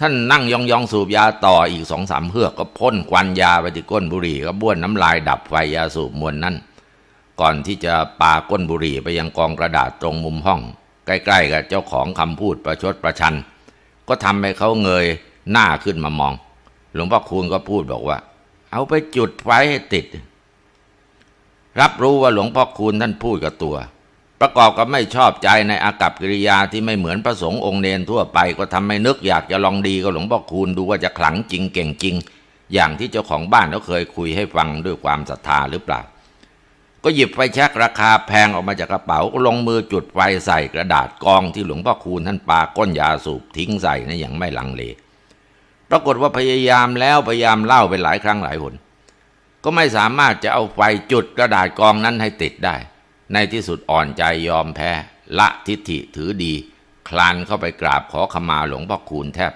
ท่านนั่งยองๆสูบยาต่ออีกสองสามเฮือกก็พ่นควันยาไปที่ก้นบุหรี่ก็บ้วนน้ำลายดับไฟยาสูบมวลนั้น ก่อนที่จะปาก้นบุหรี่ไปยังกองกระดาษตรงมุมห้อง ใกล้ๆกับเจ้าของคำพูดประชดประชัน ก็ทำให้เขาเงยหน้าขึ้นมามอง หลวงพ่อคูณก็พูดบอกว่า เอาไปจุดไฟให้ติด รับรู้ว่าหลวงพ่อคูณท่านพูดกับตัว ประกอบกับไม่ชอบใจในอากับกิริยาที่ไม่เหมือนพระสงฆ์องค์เนนทั่วไปก็ทำให้นึกอยากจะลองดีกับหลวงพ่อคูณดูว่าจะขลังจริงเก่งจริง อย่างที่เจ้าของบ้านเขาเคยคุยให้ฟังด้วยความศรัทธาหรือเปล่า ก็หยิบไฟแช็กราคาแพงออกมาจากกระเป๋าก็ลงมือจุดไฟใส่กระดาษกองที่หลวงพ่อคูณท่านปาก้นยาสูบทิ้งใส่นะอย่างไม่ลังเลปรากฏว่าพยายามแล้วพยายามเล่าไปหลายครั้งหลายหนก็ไม่สามารถจะเอาไฟจุดกระดาษกองนั้นให้ติดได้ ในที่สุดอ่อนใจยอมแพ้ ละทิฐิถือดี คลานเข้าไปกราบขอขมาหลวงพ่อคูณแทบ